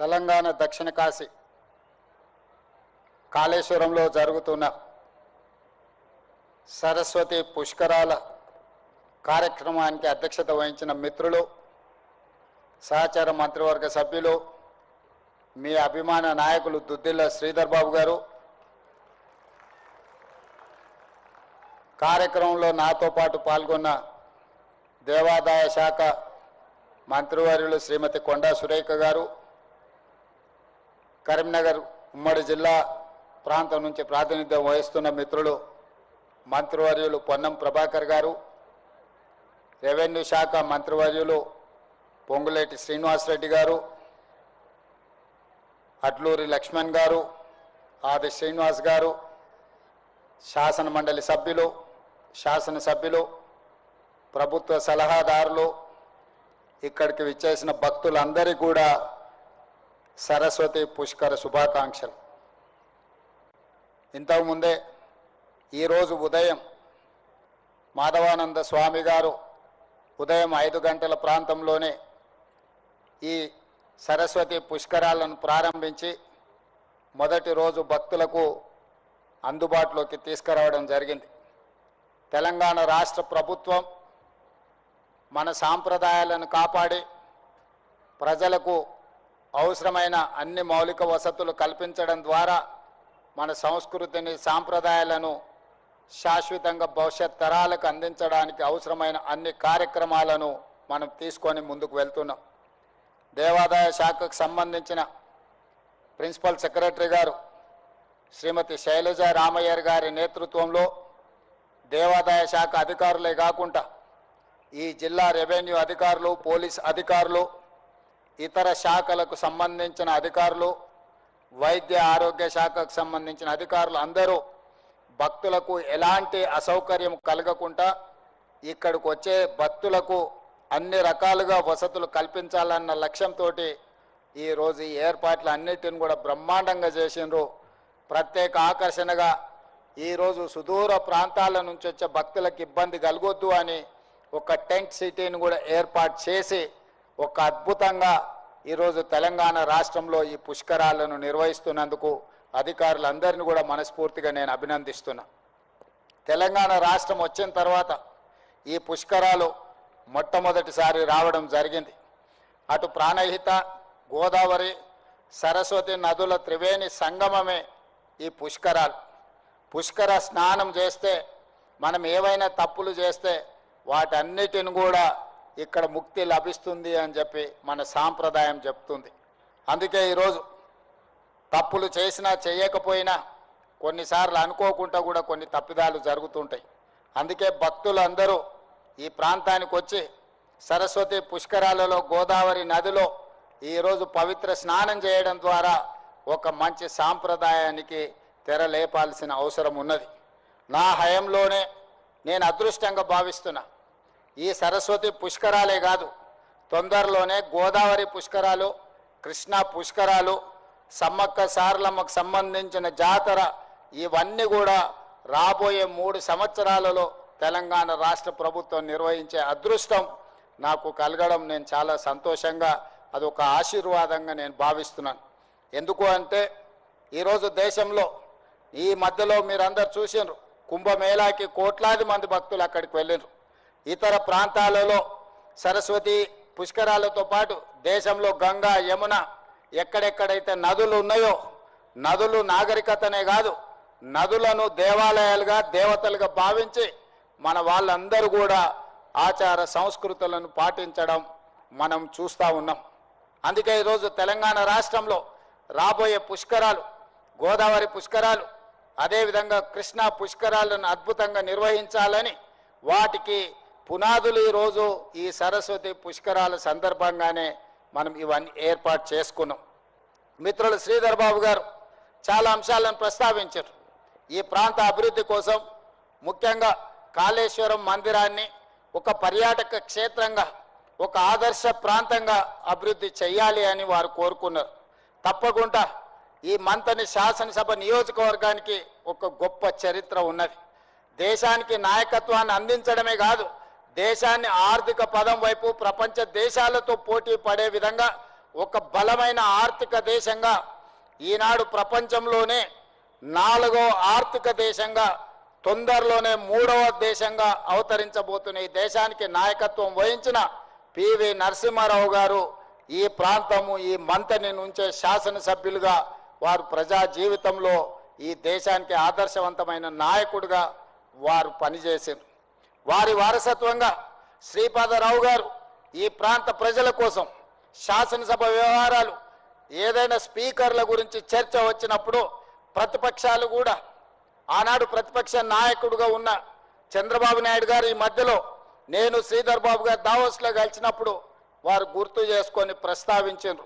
తెలంగాణ దక్షిణ కాశీ కాళేశ్వరంలో జరుగుతున్న సరస్వతి పుష్కరాల కార్యక్రమానికి అధ్యక్షత వహించిన మిత్రులు సహచార మంత్రివర్గ సభ్యులు మీ అభిమాన నాయకులు దుద్దిల్ల శ్రీధర్ బాబు గారు. కార్యక్రమంలో నాతో పాటు పాల్గొన్న దేవాదాయ శాఖ మంత్రివర్యులు శ్రీమతి కొండా సురేఖ గారు. కరీంనగర్ ఉమ్మడి జిల్లా ప్రాంతం నుంచి ప్రాతినిధ్యం వహిస్తున్న మిత్రులు మంత్రివర్యులు పొన్నం ప్రభాకర్ గారు రెవెన్యూ శాఖ మంత్రివర్యులు పొంగులేటి శ్రీనివాసరెడ్డి గారు అట్లూరి లక్ష్మణ్ గారు ఆది శ్రీనివాస్ గారు శాసన మండలి సభ్యులు శాసనసభ్యులు ప్రభుత్వ సలహాదారులు ఇక్కడికి విచ్చేసిన భక్తులందరికీ కూడా సరస్వతి పుష్కర శుభాకాంక్షలు. ఇంతకుముందే ఈరోజు ఉదయం మాధవానంద స్వామి గారు ఉదయం ఐదు గంటల ప్రాంతంలోనే ఈ సరస్వతి పుష్కరాలను ప్రారంభించి మొదటి రోజు భక్తులకు అందుబాటులోకి తీసుకురావడం జరిగింది. తెలంగాణ రాష్ట్ర ప్రభుత్వం మన సాంప్రదాయాలను కాపాడి ప్రజలకు అవసరమైన అన్ని మౌలిక వసతులు కల్పించడం ద్వారా మన సంస్కృతిని సాంప్రదాయాలను శాశ్వతంగా భవిష్యత్ తరాలకు అందించడానికి అవసరమైన అన్ని కార్యక్రమాలను మనం తీసుకొని ముందుకు వెళ్తున్నాం. దేవాదాయ శాఖకు సంబంధించిన ప్రిన్సిపల్ సెక్రటరీ గారు శ్రీమతి శైలజ రామయ్యర్ గారి నేతృత్వంలో దేవాదాయ శాఖ అధికారులే కాకుండా ఈ జిల్లా రెవెన్యూ అధికారులు పోలీస్ అధికారులు ఇతర శాఖలకు సంబంధించిన అధికారులు వైద్య ఆరోగ్య శాఖకు సంబంధించిన అధికారులు అందరూ భక్తులకు ఎలాంటి అసౌకర్యం కలగకుండా ఇక్కడికి వచ్చే భక్తులకు అన్ని రకాలుగా వసతులు కల్పించాలన్న లక్ష్యంతో ఈరోజు ఈ ఏర్పాట్లు అన్నిటిని కూడా బ్రహ్మాండంగా చేసిండ్రు. ప్రత్యేక ఆకర్షణగా ఈరోజు సుదూర ప్రాంతాల నుంచి వచ్చే భక్తులకు ఇబ్బంది కలగొద్దు అని ఒక టెంట్ సిటీని కూడా ఏర్పాటు చేసి ఒక అద్భుతంగా ఈరోజు తెలంగాణ రాష్ట్రంలో ఈ పుష్కరాలను నిర్వహిస్తున్నందుకు అధికారులందరినీ కూడా మనస్ఫూర్తిగా నేను అభినందిస్తున్నా. తెలంగాణ రాష్ట్రం వచ్చిన తర్వాత ఈ పుష్కరాలు మొట్టమొదటిసారి రావడం జరిగింది. అటు ప్రాణహిత గోదావరి సరస్వతి నదుల త్రివేణి సంగమమే ఈ పుష్కరాలు. పుష్కర స్నానం చేస్తే మనం ఏవైనా తప్పులు చేస్తే వాటన్నిటిని కూడా ఇక్కడ ముక్తి లభిస్తుంది అని చెప్పి మన సాంప్రదాయం చెప్తుంది. అందుకే ఈరోజు తప్పులు చేసినా చేయకపోయినా కొన్నిసార్లు అనుకోకుండా కూడా కొన్ని తప్పిదాలు జరుగుతుంటాయి. అందుకే భక్తులు అందరూ ఈ ప్రాంతానికి వచ్చి సరస్వతి పుష్కరాలలో గోదావరి నదిలో ఈరోజు పవిత్ర స్నానం చేయడం ద్వారా ఒక మంచి సాంప్రదాయానికి తెరలేపాల్సిన అవసరం ఉన్నది. నా హయంలోనే నేను అదృష్టంగా భావిస్తున్నా. ఈ సరస్వతి పుష్కరాలే కాదు తొందరలోనే గోదావరి పుష్కరాలు కృష్ణా పుష్కరాలు సమ్మక్క సారలమ్మకు సంబంధించిన జాతర ఇవన్నీ కూడా రాబోయే మూడు సంవత్సరాలలో తెలంగాణ రాష్ట్ర ప్రభుత్వం నిర్వహించే అదృష్టం నాకు కలగడం నేను చాలా సంతోషంగా అదొక ఆశీర్వాదంగా నేను భావిస్తున్నాను. ఎందుకు అంటే ఈరోజు దేశంలో ఈ మధ్యలో మీరందరు చూసినారు కుంభమేళాకి కోట్లాది మంది భక్తులు అక్కడికి వెళ్ళినారు ఇతర ప్రాంతాలలో సరస్వతి పుష్కరాలతో పాటు దేశంలో గంగా యమున ఎక్కడెక్కడైతే నదులు ఉన్నాయో నదులు నాగరికతనే కాదు నదులను దేవాలయాలుగా దేవతలుగా భావించి మన వాళ్ళందరూ కూడా ఆచార సంస్కృతులను పాటించడం మనం చూస్తూ ఉన్నాం. అందుకే ఈరోజు తెలంగాణ రాష్ట్రంలో రాబోయే పుష్కరాలు గోదావరి పుష్కరాలు అదేవిధంగా కృష్ణా పుష్కరాలను అద్భుతంగా నిర్వహించాలని వాటికి పునాదులు ఈరోజు ఈ సరస్వతి పుష్కరాల సందర్భంగానే మనం ఇవన్నీ ఏర్పాటు చేసుకున్నాం. మిత్రులు శ్రీధర్ బాబు గారు చాలా అంశాలను ప్రస్తావించారు. ఈ ప్రాంత అభివృద్ధి కోసం ముఖ్యంగా కాళేశ్వరం మందిరాన్ని ఒక పర్యాటక క్షేత్రంగా ఒక ఆదర్శ ప్రాంతంగా అభివృద్ధి చేయాలి అని వారు కోరుకున్నారు. తప్పకుండా ఈ మంతని శాసనసభ నియోజకవర్గానికి ఒక గొప్ప చరిత్ర ఉన్నది. దేశానికి నాయకత్వాన్ని అందించడమే కాదు దేశాన్ని ఆర్థిక పదం వైపు ప్రపంచ దేశాలతో పోటీ పడే విధంగా ఒక బలమైన ఆర్థిక దేశంగా ఈనాడు ప్రపంచంలోనే నాలుగో ఆర్థిక దేశంగా తొందరలోనే మూడవ దేశంగా అవతరించబోతున్న ఈ దేశానికి నాయకత్వం వహించిన పివి నరసింహారావు గారు ఈ ప్రాంతము ఈ మంతని నుంచే శాసనసభ్యులుగా వారు ప్రజా జీవితంలో ఈ దేశానికి ఆదర్శవంతమైన నాయకుడిగా వారు పనిచేశారు. వారి వారసత్వంగా శ్రీపాదరావు గారు ఈ ప్రాంత ప్రజల కోసం శాసనసభ వ్యవహారాలు ఏదైనా స్పీకర్ల గురించి చర్చ వచ్చినప్పుడు ప్రతిపక్షాలు కూడా ఆనాడు ప్రతిపక్ష నాయకుడుగా ఉన్న చంద్రబాబు నాయుడు గారు ఈ మధ్యలో నేను శ్రీధర్ బాబు గారు దావోస్లో కలిసినప్పుడు వారు గుర్తు చేసుకొని ప్రస్తావించారు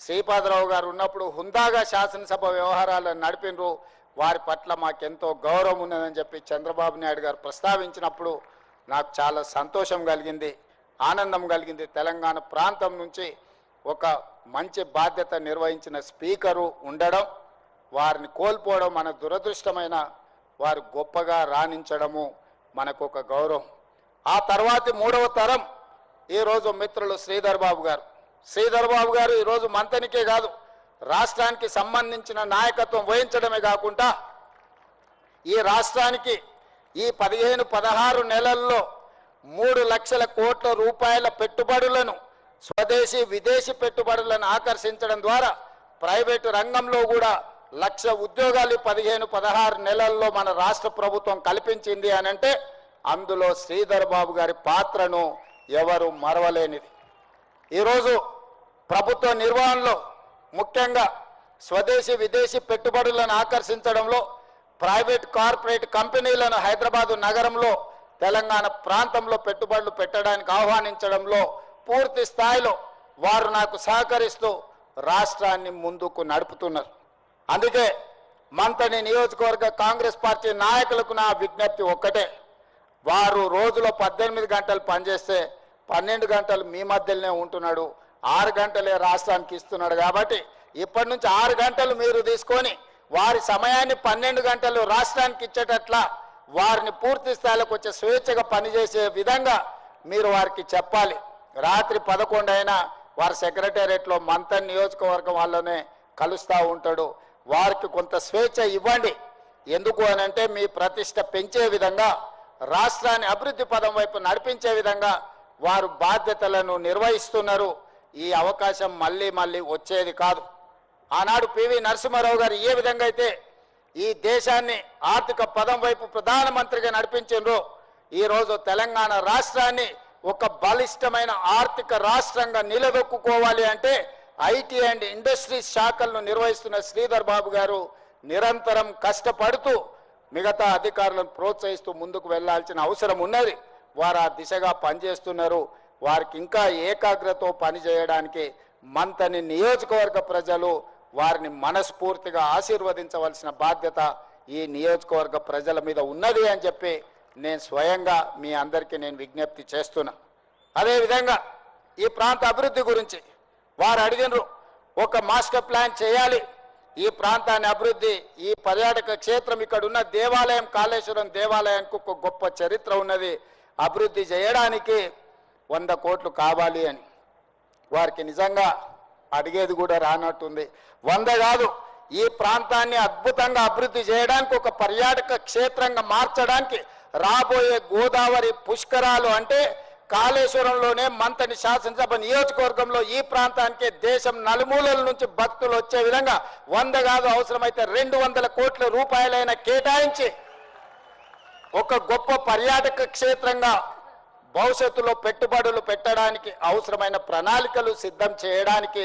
శ్రీపాదరావు గారు ఉన్నప్పుడు హుందాగా శాసనసభ వ్యవహారాలను నడిపినరు. వారి పట్ల మాకెంతో గౌరవం ఉన్నదని చెప్పి చంద్రబాబు నాయుడు గారు ప్రస్తావించినప్పుడు నాకు చాలా సంతోషం కలిగింది ఆనందం కలిగింది. తెలంగాణ ప్రాంతం నుంచి ఒక మంచి బాధ్యత నిర్వహించిన స్పీకరు ఉండడం వారిని కోల్పోవడం మన దురదృష్టమైన వారు గొప్పగా రాణించడము మనకు ఒక గౌరవం. ఆ తర్వాతి మూడవ తరం ఈరోజు మిత్రులు శ్రీధర్ బాబు గారు. శ్రీధర్ బాబు గారు ఈరోజు మంతనికే కాదు రాష్ట్రానికి సంబంధించిన నాయకత్వం వహించడమే కాకుండా ఈ రాష్ట్రానికి ఈ పదిహేను పదహారు నెలల్లో మూడు లక్షల కోట్ల రూపాయల పెట్టుబడులను స్వదేశీ విదేశీ పెట్టుబడులను ఆకర్షించడం ద్వారా ప్రైవేటు రంగంలో కూడా లక్ష ఉద్యోగాలు పదిహేను పదహారు నెలల్లో మన రాష్ట్ర ప్రభుత్వం కల్పించింది అని అంటే అందులో శ్రీధర్ బాబు గారి పాత్రను ఎవరు మరవలేనిది. ఈరోజు ప్రభుత్వ నిర్వహణలో ముఖ్యంగా స్వదేశీ విదేశీ పెట్టుబడులను ఆకర్షించడంలో ప్రైవేట్ కార్పొరేట్ కంపెనీలను హైదరాబాదు నగరంలో తెలంగాణ ప్రాంతంలో పెట్టుబడులు పెట్టడానికి ఆహ్వానించడంలో పూర్తి స్థాయిలో వారు నాకు సహకరిస్తూ రాష్ట్రాన్ని ముందుకు నడుపుతున్నారు. అందుకే మంతని నియోజకవర్గ కాంగ్రెస్ పార్టీ నాయకులకు నా విజ్ఞప్తి ఒక్కటే. వారు రోజులో పద్దెనిమిది గంటలు పనిచేస్తే పన్నెండు గంటలు మీ మధ్యలోనే ఉంటున్నాడు ఆరు గంటలే రాష్ట్రానికి ఇస్తున్నాడు కాబట్టి ఇప్పటి నుంచి ఆరు గంటలు మీరు తీసుకొని వారి సమయాన్ని పన్నెండు గంటలు రాష్ట్రానికి ఇచ్చేటట్ల వారిని పూర్తి స్థాయిలోకి వచ్చే స్వేచ్ఛగా పనిచేసే విధంగా మీరు వారికి చెప్పాలి. రాత్రి పదకొండు అయినా వారి సెక్రటేరియట్లో మంతన్ నియోజకవర్గం వాళ్ళనే కలుస్తూ ఉంటాడు. వారికి కొంత స్వేచ్ఛ ఇవ్వండి. ఎందుకు అని అంటే మీ ప్రతిష్ట పెంచే విధంగా రాష్ట్రాన్ని అభివృద్ధి పదం వైపు నడిపించే విధంగా వారు బాధ్యతలను నిర్వహిస్తున్నారు. ఈ అవకాశం మళ్ళీ మళ్ళీ వచ్చేది కాదు. ఆనాడు పివి నరసింహారావు గారు ఏ విధంగా అయితే ఈ దేశాన్ని ఆర్థిక పదం వైపు ప్రధానమంత్రిగా నడిపించారో ఈరోజు తెలంగాణ రాష్ట్రాన్ని ఒక బలిష్టమైన ఆర్థిక రాష్ట్రంగా నిలదొక్కుకోవాలి అంటే ఐటీ అండ్ ఇండస్ట్రీస్ శాఖలను నిర్వహిస్తున్న శ్రీధర్ బాబు గారు నిరంతరం కష్టపడుతూ మిగతా అధికారులను ప్రోత్సహిస్తూ ముందుకు వెళ్ళాల్సిన అవసరం ఉన్నది. వారు ఆ దిశగా పనిచేస్తున్నారు. వారికి ఇంకా ఏకాగ్రతో పనిచేయడానికి మంతని నియోజకవర్గ ప్రజలు వారిని మనస్ఫూర్తిగా ఆశీర్వదించవలసిన బాధ్యత ఈ నియోజకవర్గ ప్రజల మీద ఉన్నది అని చెప్పి నేను స్వయంగా మీ అందరికీ నేను విజ్ఞప్తి చేస్తున్నా. అదేవిధంగా ఈ ప్రాంత అభివృద్ధి గురించి వారు అడిగినరు ఒక మాస్టర్ ప్లాన్ చేయాలి. ఈ ప్రాంతాన్ని అభివృద్ధి ఈ పర్యాటక క్షేత్రం ఇక్కడ ఉన్న దేవాలయం కాళేశ్వరం దేవాలయానికి ఒక గొప్ప చరిత్ర ఉన్నది. అభివృద్ధి చేయడానికి వంద కోట్లు కావాలి అని. వారికి నిజంగా అడిగేది కూడా రానట్టుంది. వంద కాదు ఈ ప్రాంతాన్ని అద్భుతంగా అభివృద్ధి చేయడానికి ఒక పర్యాటక క్షేత్రంగా మార్చడానికి రాబోయే గోదావరి పుష్కరాలు అంటే కాళేశ్వరంలోనే మంతని శాసనసభ నియోజకవర్గంలో ఈ ప్రాంతానికే దేశం నలుమూలల నుంచి భక్తులు వచ్చే విధంగా వంద కాదు అవసరమైతే రెండు వందల కోట్ల రూపాయలైన కేటాయించి ఒక గొప్ప పర్యాటక క్షేత్రంగా భవిష్యత్తులో పెట్టుబడులు పెట్టడానికి అవసరమైన ప్రణాళికలు సిద్ధం చేయడానికి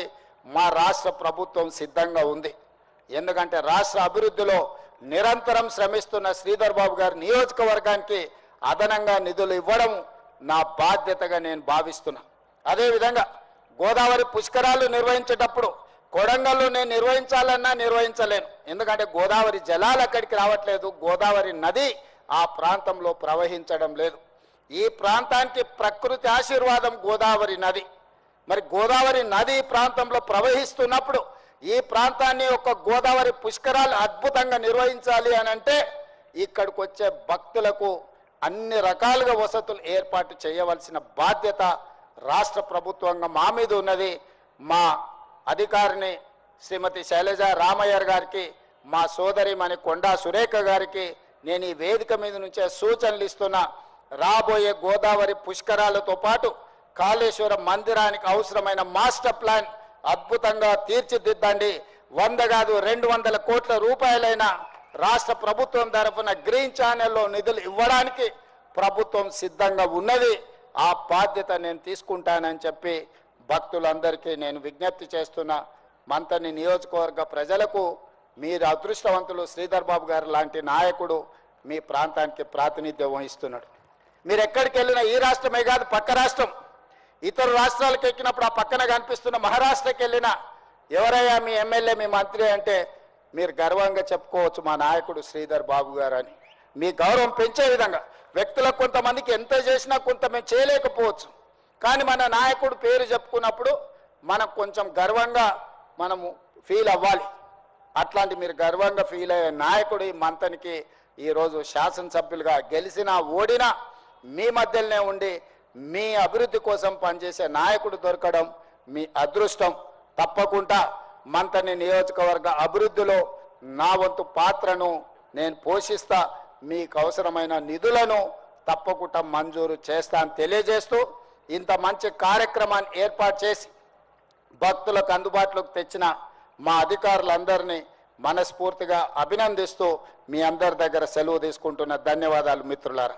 మా రాష్ట్ర ప్రభుత్వం సిద్ధంగా ఉంది. ఎందుకంటే రాష్ట్ర అభివృద్ధిలో నిరంతరం శ్రమిస్తున్న శ్రీధర్ బాబు గారి నియోజకవర్గానికి అదనంగా నిధులు ఇవ్వడం నా బాధ్యతగా నేను భావిస్తున్నా. అదేవిధంగా గోదావరి పుష్కరాలు నిర్వహించేటప్పుడు కొడంగల్లో నేను నిర్వహించాలన్నా నిర్వహించలేను. ఎందుకంటే గోదావరి జలాలు అక్కడికి రావట్లేదు గోదావరి నది ఆ ప్రాంతంలో ప్రవహించడం లేదు. ఈ ప్రాంతానికి ప్రకృతి ఆశీర్వాదం గోదావరి నది. మరి గోదావరి నది ప్రాంతంలో ప్రవహిస్తున్నప్పుడు ఈ ప్రాంతాన్ని ఒక గోదావరి పుష్కరాలు అద్భుతంగా నిర్వహించాలి అని అంటే ఇక్కడికి వచ్చే భక్తులకు అన్ని రకాలుగా వసతులు ఏర్పాటు చేయవలసిన బాధ్యత రాష్ట్ర ప్రభుత్వంగా మా మీద ఉన్నది. మా అధికారిని శ్రీమతి శైలజ రామయ్యర్ గారికి మా సోదరి మణి కొండా సురేఖ గారికి నేను ఈ వేదిక మీద నుంచే సూచనలు ఇస్తున్నా. రాబోయే గోదావరి పుష్కరాలతో పాటు కాళేశ్వరం మందిరానికి అవసరమైన మాస్టర్ ప్లాన్ అద్భుతంగా తీర్చిదిద్దండి. వంద కాదు రెండు వందల కోట్ల రూపాయలైన రాష్ట్ర ప్రభుత్వం తరఫున గ్రీన్ ఛానల్లో నిధులు ఇవ్వడానికి ప్రభుత్వం సిద్ధంగా ఉన్నది. ఆ బాధ్యత నేను తీసుకుంటానని చెప్పి భక్తులందరికీ నేను విజ్ఞప్తి చేస్తున్నా. మంతని నియోజకవర్గ ప్రజలకు మీరు అదృష్టవంతులు శ్రీధర్ బాబు గారు లాంటి నాయకుడు మీ ప్రాంతానికి ప్రాతినిధ్యం వహిస్తున్నాడు. మీరు ఎక్కడికి వెళ్ళినా ఈ రాష్ట్రమే కాదు పక్క రాష్ట్రం. ఇతర రాష్ట్రాలకు ఎక్కినప్పుడు ఆ పక్కన కనిపిస్తున్న మహారాష్ట్రకి వెళ్ళినా ఎవరయ్యా మీ ఎమ్మెల్యే మీ మంత్రి అంటే మీరు గర్వంగా చెప్పుకోవచ్చు మా నాయకుడు శ్రీధర్ బాబు గారు అని. మీ గౌరవం పెంచే విధంగా వ్యక్తులకు కొంతమందికి ఎంత చేసినా కొంత మేము చేయలేకపోవచ్చు. కానీ మన నాయకుడు పేరు చెప్పుకున్నప్పుడు మనం కొంచెం గర్వంగా మనము ఫీల్ అవ్వాలి. అట్లాంటి మీరు గర్వంగా ఫీల్ అయ్యే నాయకుడు ఈ మంతనికి ఈరోజు శాసనసభ్యులుగా గెలిచినా ఓడినా మీ మధ్యలోనే ఉండి మీ అభివృద్ధి కోసం పనిచేసే నాయకుడు దొరకడం మీ అదృష్టం. తప్పకుండా మంతని నియోజకవర్గ అభివృద్ధిలో నా వంతు పాత్రను నేను పోషిస్తా మీకు అవసరమైన నిధులను తప్పకుండా మంజూరు చేస్తా అని తెలియజేస్తూ ఇంత మంచి కార్యక్రమాన్ని ఏర్పాటు చేసి భక్తులకు అందుబాటులోకి తెచ్చిన మా అధికారులందరినీ మనస్ఫూర్తిగా అభినందిస్తూ మీ అందరి దగ్గర సెలవు తీసుకుంటున్న ధన్యవాదాలు మిత్రులారా.